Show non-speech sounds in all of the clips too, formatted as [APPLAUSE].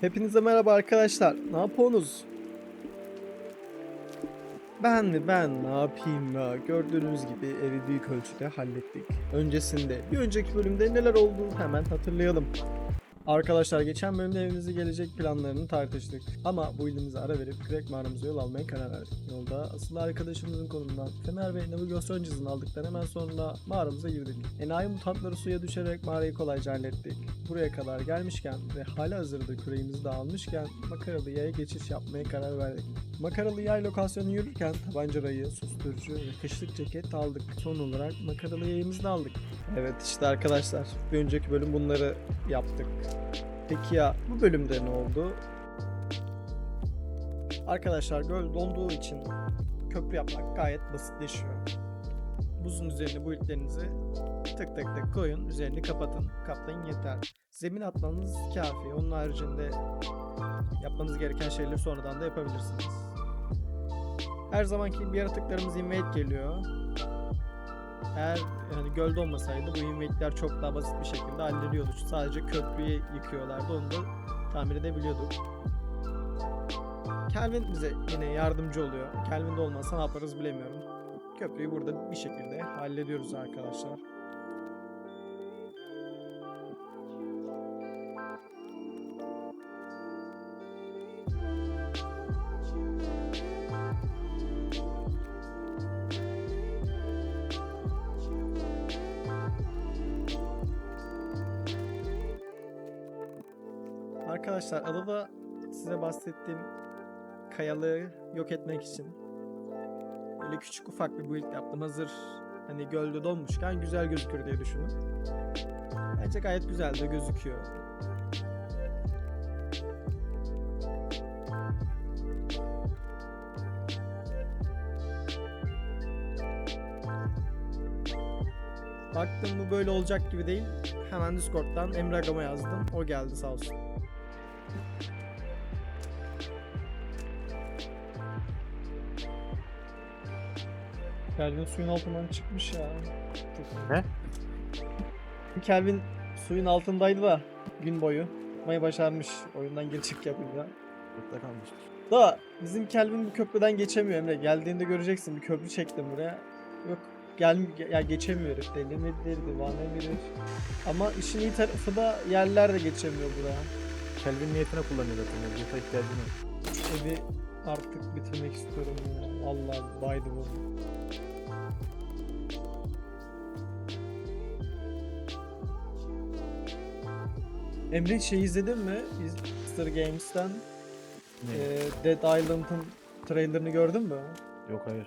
Hepinize merhaba arkadaşlar. Ne yapıyorsunuz? Ben mi ben ne yapayım ya? Gördüğünüz gibi evi büyük ölçüde hallettik. Öncesinde bir önceki bölümde neler oldu hemen hatırlayalım. Arkadaşlar geçen bölümde evimize gelecek planlarını tartıştık. Ama bu ilimize ara verip Crack mağaramıza yol almaya karar verdik. Yolda asıl arkadaşımızın konumundan fener ve navigasyon cihazını aldıktan hemen sonra mağaramıza girdik. Enayi mutantları suya düşerek mağarayı kolayca hallettik. Buraya kadar gelmişken ve hala hazırda küreğimizi de almışken makaralı yaya geçiş yapmaya karar verdik. Makaralı yay lokasyonu yürürken tabanca rayı, susturucu ve kışlık ceket aldık. Son olarak makaralı yayımızı da aldık. Evet işte arkadaşlar bir önceki bölüm bunları yaptık. Peki ya bu bölümde ne oldu? Arkadaşlar göl dolduğu için köprü yapmak gayet basitleşiyor. Buzun üzerine bu iplerinizi tık tık tık koyun, üzerini kapatın, kaplayın yeter. Zemin atmanız kafi. Onun haricinde yapmanız gereken şeyleri sonradan da yapabilirsiniz. Her zamanki gibi yaratıklarımız invade geliyor. Eğer yani gölde olmasaydı bu invade'ler çok daha basit bir şekilde hallediyordu. Sadece köprüyü yıkıyorlardı. Onu da tamir edebiliyorduk. Kelvin bize yine yardımcı oluyor. Kelvin de olmasa ne yaparız bilemiyorum. Köprüyü burada bir şekilde hallediyoruz arkadaşlar. Arkadaşlar adada size bahsettiğim kayalığı yok etmek için böyle küçük ufak bir build yaptım. Hazır hani gölde donmuşken güzel gözükür diye düşünün. Bence gayet güzel de gözüküyor. Baktım bu böyle olacak gibi değil. Hemen Discord'dan Emre Agam'a yazdım. O geldi sağ olsun. Kelvin suyun altından çıkmış ya. Ne? Kelvin suyun altındaydı da gün boyu. Yapmayı başarmış. Oyundan geri çık yapınca. Burada kalmıştır. Da bizim Kelvin bu köprüden geçemiyor Emre. Geldiğinde göreceksin bir köprü çektim buraya. Yok gel ya geçemiyor herif. Deli midir, divane midir? Ama işin iyi tarafı da yerler de geçemiyor buraya. Kelvin niyetine kullanıyor zaten. Yani Yurta ihtiyacım yok. Evi artık bitirmek istiyorum ya. Vallahi baydı bu. Emre şey izledin mi? Mr. Games'ten Ne? e, Dead Island'ın trailerını gördün mü? Yok hayır.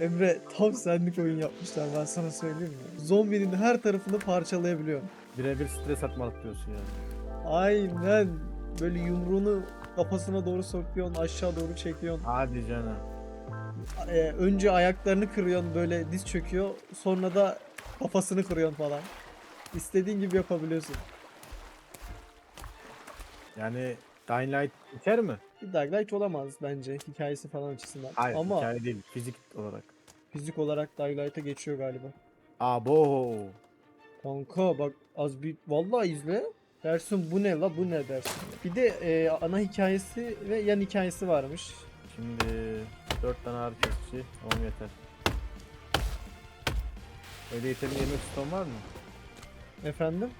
Emre tam senlik oyun yapmışlar ben sana söyleyeyim mi? Zombinin her tarafını parçalayabiliyor. Birebir stres atmalık diyorsun yani. Aynen. Böyle yumruğunu kafasına doğru sokuyorsun, aşağı doğru çekiyorsun. Hadi canım. Ee, önce ayaklarını kırıyorsun böyle diz çöküyor. Sonra da kafasını kırıyorsun falan. İstediğin gibi yapabiliyorsun. Yani Dying Light içer mi? Bir Dark Knight olamaz bence hikayesi falan açısından. Hayır Ama hikaye değil. Fizik olarak. fizik olarak Dark Knight'a geçiyor galiba. Abo. Kanka bak az bir vallahi izle. Dersin bu ne la bu ne dersin. Bir de e, ana hikayesi ve yan hikayesi varmış. Şimdi 4 tane ağrı kesici. Tamam yeter. Öyle yeterince yemek ustam var mı? Efendim?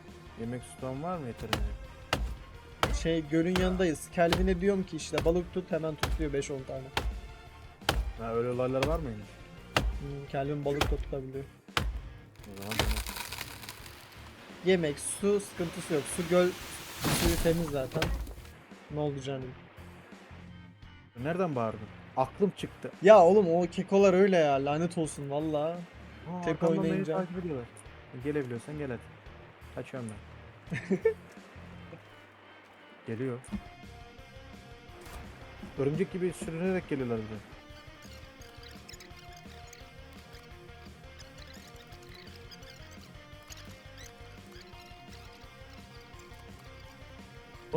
Yemek ustam var mı yeterince? Şey gölün yanındayız. Kelvin'e diyorum ki işte balık tut hemen tutuyor 5-10 tane. Ha öyle olaylar var mıymış? Hmm, Kelvin balık tutabiliyor. O zaman tamam. Yemek, su sıkıntısı yok. Su göl suyu temiz zaten. Ne oldu canım? Nereden bağırdın? Aklım çıktı. Ya oğlum o kekolar öyle ya lanet olsun valla. Aa, Tek arkamdan beni oynayınca. takip ediyorlar. Gelebiliyorsan gel hadi. Kaçıyorum ben. [LAUGHS] Geliyor. Örümcek gibi sürünerek geliyorlar bize.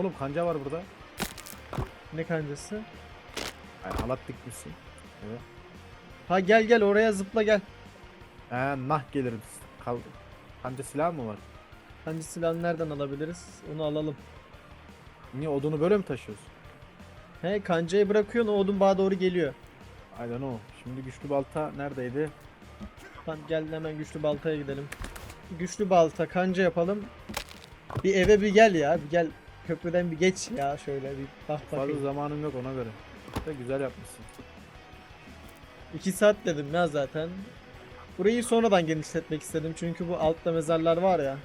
Oğlum kanca var burada. Ne kancası? Yani halat dikmişsin. Evet. Ha gel gel oraya zıpla gel. Ee, nah gelirim. Kal kanca silah mı var? Kanca silahını nereden alabiliriz? Onu alalım. Niye odunu böyle mi taşıyorsun? He kancayı bırakıyorsun o odun bağa doğru geliyor. I don't know. Şimdi güçlü balta neredeydi? Tamam gel hemen güçlü baltaya gidelim. Güçlü balta kanca yapalım. Bir eve bir gel ya. Bir gel köprüden bir geç ya şöyle bir bak Fazla bakayım. zamanım yok ona göre. Da güzel yapmışsın. 2 saat dedim ya zaten. Burayı sonradan genişletmek istedim çünkü bu altta mezarlar var ya.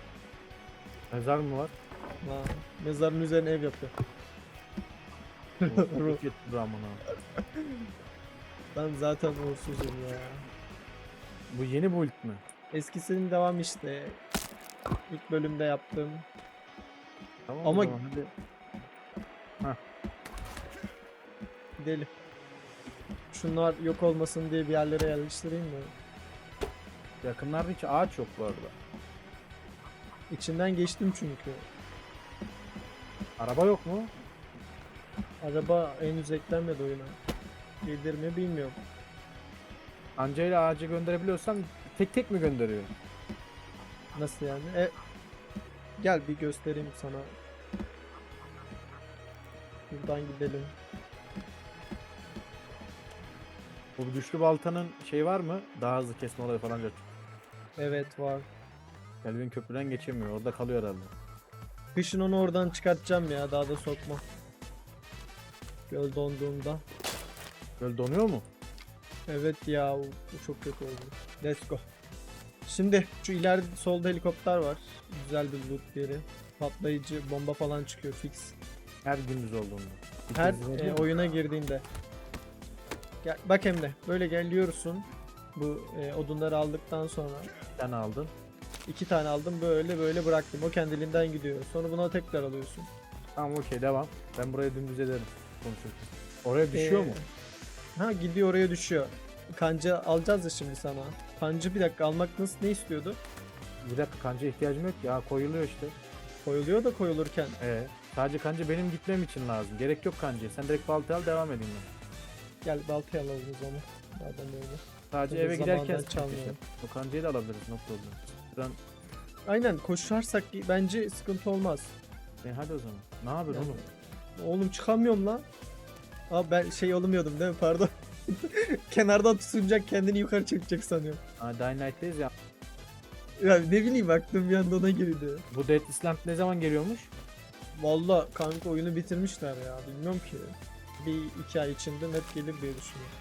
Mezar mı var? Ha, mezarın üzerine ev yapıyor. [LAUGHS] Ruh. Git Ramona. Ben zaten uğursuzum ya. Bu yeni build mi? Eskisinin devam işte. İlk bölümde yaptım. Tamam Ama- o zaman hadi. Gidelim. Şunlar yok olmasın diye bir yerlere yerleştireyim mi? Yakınlarda hiç ağaç yok bu arada. İçinden geçtim çünkü. Araba yok mu? Araba henüz eklenmedi oyuna. Gelir mi bilmiyorum. Anca ile ağacı gönderebiliyorsan tek tek mi gönderiyor? Nasıl yani? E, gel bir göstereyim sana. Buradan gidelim. Bu güçlü baltanın şey var mı? Daha hızlı kesme olayı falan. Evet var. Kelvin köprüden geçemiyor. Orada kalıyor herhalde. Kışın onu oradan çıkartacağım ya daha da sokma. Göl donduğunda. Böyle donuyor mu? Evet ya bu çok kötü oldu. Let's go. Şimdi şu ileride solda helikopter var. Güzel bir loot yeri. Patlayıcı bomba falan çıkıyor fix. Her gündüz olduğunda. Her e, oyuna girdiğinde. Gel, bak Emre böyle geliyorsun. Bu e, odunları aldıktan sonra Bir tane aldın. iki tane aldım böyle böyle bıraktım. O kendiliğinden gidiyor. Sonra buna tekrar alıyorsun. Tamam okey devam. Ben buraya dümdüz ederim. Konuşurken. Oraya düşüyor Ee, mu? Ha gidiyor oraya düşüyor. Kanca alacağız ya şimdi sana. Kancı bir dakika almak nasıl ne istiyordu? Bir dakika kanca ihtiyacım yok ya. Koyuluyor işte. Koyuluyor da koyulurken. Ee, sadece kanca benim gitmem için lazım. Gerek yok kancaya. Sen direkt baltayı al devam edeyim ben. Gel baltayı alalım o zaman. Madem öyle. Sadece eve zamandan giderken çalmayalım. O kancayı da alabiliriz. No problem. Buradan Aynen koşarsak bence sıkıntı olmaz. e, hadi o zaman. Ne yapıyorsun Yani- oğlum? Oğlum çıkamıyorum lan. Abi ben şey olamıyordum değil mi? Pardon. [LAUGHS] Kenardan tutunacak kendini yukarı çekecek sanıyorum. Aa, Dying Light'teyiz ya. Ya ne bileyim baktım bir anda ona girdi. Bu Dead Island ne zaman geliyormuş? Valla kanka oyunu bitirmişler ya bilmiyorum ki. Bir iki ay içinde net gelir diye düşünüyorum.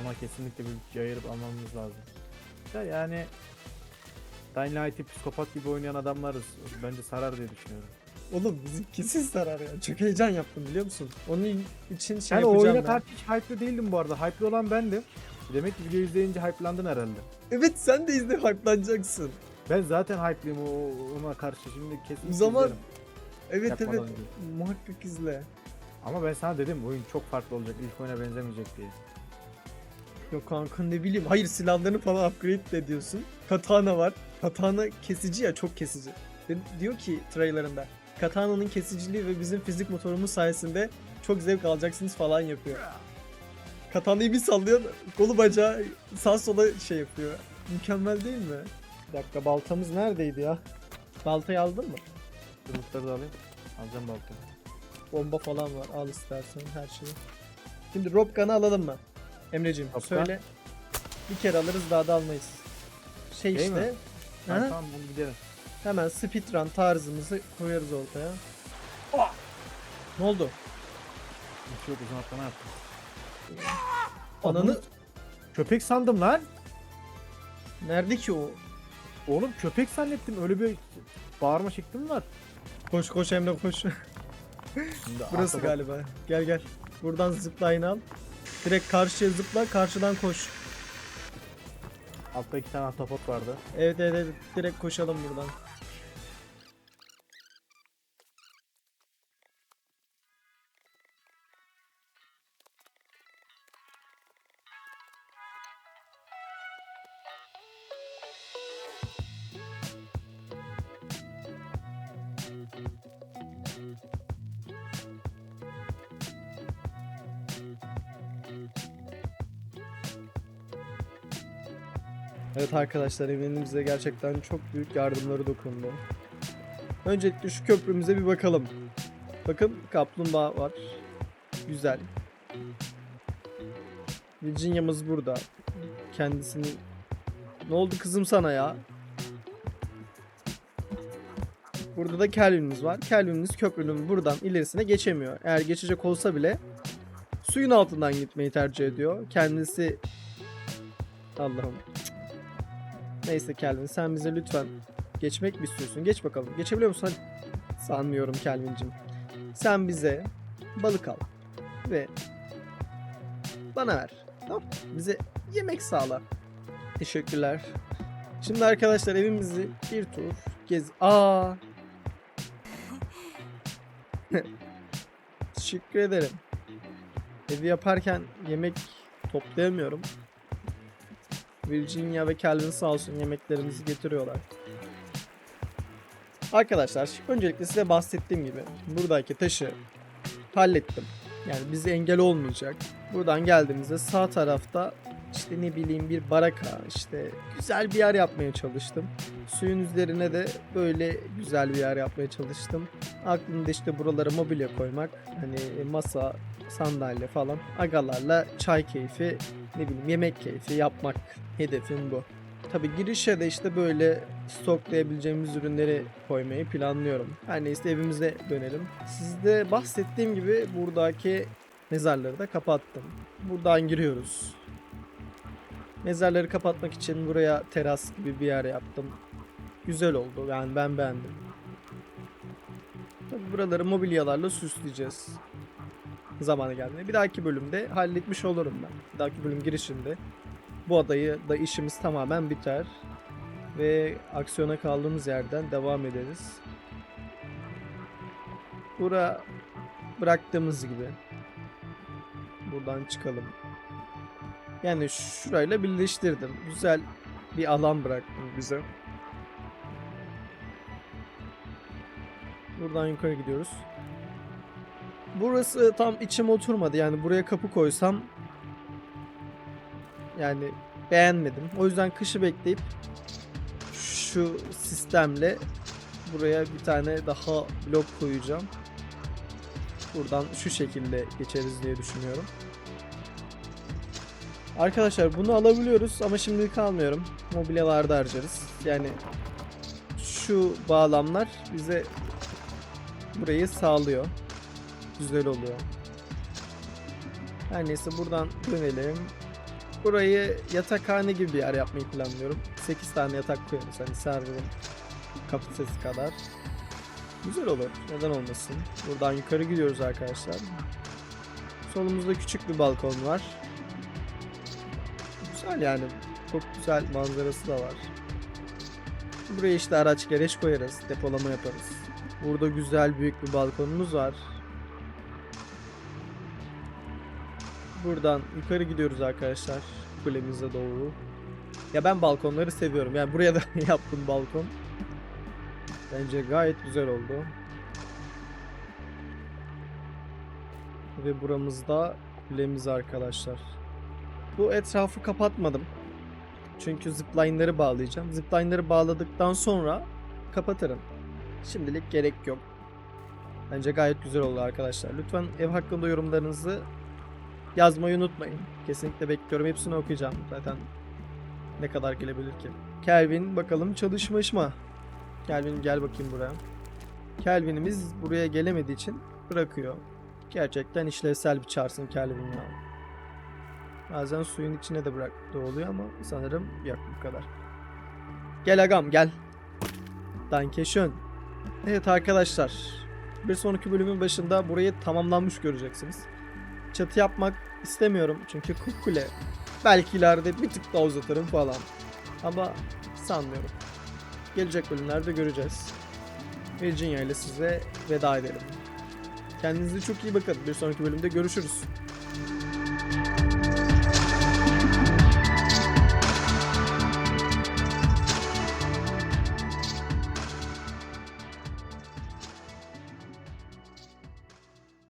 Ona kesinlikle bir yayırıp almamız lazım. Ya yani Dying Light'i psikopat gibi oynayan adamlarız. Bence sarar diye düşünüyorum. Oğlum bizim kesin zarar ya. Çok heyecan yaptım biliyor musun? Onun için şey Yani o yapacağım oyuna ben. karşı hiç hype'lı değildim bu arada. Hype'lı olan bendim. Demek ki video izleyince hype'landın herhalde. Evet sen de izle hype'lanacaksın. Ben zaten hype'lıyım o, ona karşı. Şimdi kesin O zaman- izlerim. Evet Yapmadan evet önce. muhakkak izle. Ama ben sana dedim oyun çok farklı olacak. İlk oyuna benzemeyecek diye. Yok kanka ne bileyim. Hayır silahlarını falan upgrade de ediyorsun. Katana var. Katana kesici ya çok kesici. Ve diyor ki trailerında. Katana'nın kesiciliği ve bizim fizik motorumuz sayesinde çok zevk alacaksınız falan yapıyor. Katana'yı bir sallıyor, kolu bacağı sağ sola şey yapıyor. Mükemmel değil mi? Bir dakika baltamız neredeydi ya? Baltayı aldın mı? Yumurtları da alayım. Alacağım baltayı. Bomba falan var. Al istersen her şeyi. Şimdi Rob Gun'ı alalım mı? Emreciğim Rob Gun? söyle. Bir kere alırız daha da almayız. Şey Değil işte. mi? ha, Tamam, tamam bunu gidelim. Hemen speedrun tarzımızı koyarız ortaya. Oh! Ne oldu? Yok uzun atlama yaptım. Ananı Köpek sandım lan. nerede ki o? Oğlum köpek zannettim. Öyle bir bağırma şeklim var. Koş koş Emre koş. [LAUGHS] Burası ahtapot- galiba. Gel gel. Buradan zipline al. Direkt karşıya zıpla karşıdan koş. Altta iki tane ahtapot vardı. Evet evet evet. Direkt koşalım buradan. Evet arkadaşlar evimize gerçekten çok büyük yardımları dokundu. Öncelikle şu köprümüze bir bakalım. Bakın kaplumbağa var. Güzel. Virginia'mız burada. Kendisini... Ne oldu kızım sana ya? Burada da Kelvin'imiz var. Kelvin'imiz köprünün buradan ilerisine geçemiyor. Eğer geçecek olsa bile suyun altından gitmeyi tercih ediyor. Kendisi Allah'ım. Neyse Kelvin sen bize lütfen geçmek mi istiyorsun? Geç bakalım. Geçebiliyor musun? Hadi. Sanmıyorum Kelvin'cim. Sen bize balık al ve bana ver. Tamam. Bize yemek sağla. Teşekkürler. Şimdi arkadaşlar evimizi bir tur gez. Aa. [LAUGHS] Teşekkür ederim. Evi yaparken yemek toplayamıyorum. Virginia ve Calvin sağ olsun yemeklerimizi getiriyorlar. Arkadaşlar öncelikle size bahsettiğim gibi buradaki taşı hallettim. Yani bize engel olmayacak. Buradan geldiğimizde sağ tarafta işte ne bileyim bir baraka işte güzel bir yer yapmaya çalıştım. Suyun üzerine de böyle güzel bir yer yapmaya çalıştım. Aklımda işte buralara mobilya koymak. Hani masa, sandalye falan. Agalarla çay keyfi, ne bileyim yemek keyfi yapmak hedefim bu. Tabi girişe de işte böyle stoklayabileceğimiz ürünleri koymayı planlıyorum. Her neyse evimize dönelim. Sizde bahsettiğim gibi buradaki mezarları da kapattım. Buradan giriyoruz. Mezarları kapatmak için buraya teras gibi bir yer yaptım. Güzel oldu yani ben beğendim. Tabi buraları mobilyalarla süsleyeceğiz. Zamanı geldiğinde. Bir dahaki bölümde halletmiş olurum ben. Bir dahaki bölüm girişinde bu adayı da işimiz tamamen biter. Ve aksiyona kaldığımız yerden devam ederiz. Bura bıraktığımız gibi. Buradan çıkalım. Yani şurayla birleştirdim. Güzel bir alan bıraktım bize. Buradan yukarı gidiyoruz. Burası tam içime oturmadı. Yani buraya kapı koysam yani beğenmedim. O yüzden kışı bekleyip şu sistemle buraya bir tane daha blok koyacağım. Buradan şu şekilde geçeriz diye düşünüyorum. Arkadaşlar bunu alabiliyoruz ama şimdilik almıyorum. Mobilyalarda harcarız. Yani şu bağlamlar bize burayı sağlıyor. Güzel oluyor. Her neyse buradan dönelim. Burayı yatakhane gibi bir yer yapmayı planlıyorum. 8 tane yatak koyarız hani server'ın kapasitesi kadar. Güzel olur. Neden olmasın. Buradan yukarı gidiyoruz arkadaşlar. Solumuzda küçük bir balkon var. Güzel yani. Çok güzel manzarası da var. Buraya işte araç gereç koyarız. Depolama yaparız. Burada güzel büyük bir balkonumuz var. Buradan yukarı gidiyoruz arkadaşlar. Kulemize doğru. Ya ben balkonları seviyorum. Yani buraya da [LAUGHS] yaptım balkon. Bence gayet güzel oldu. Ve buramızda kulemiz arkadaşlar. Bu etrafı kapatmadım. Çünkü zipline'ları bağlayacağım. Zipline'ları bağladıktan sonra kapatırım. Şimdilik gerek yok. Bence gayet güzel oldu arkadaşlar. Lütfen ev hakkında yorumlarınızı yazmayı unutmayın. Kesinlikle bekliyorum. Hepsini okuyacağım zaten. Ne kadar gelebilir ki. Kelvin bakalım çalışmış mı? Kelvin gel bakayım buraya. Kelvin'imiz buraya gelemediği için bırakıyor. Gerçekten işlevsel bir çarsın Kelvin ya. Bazen suyun içine de bıraktığı oluyor ama sanırım yok bu kadar. Gel agam gel. Danke schön. Evet arkadaşlar. Bir sonraki bölümün başında burayı tamamlanmış göreceksiniz. Çatı yapmak istemiyorum çünkü kule. Belki ileride bir tık daha uzatırım falan. Ama sanmıyorum. Gelecek bölümlerde göreceğiz. Virginia ile size veda edelim. Kendinize çok iyi bakın. Bir sonraki bölümde görüşürüz.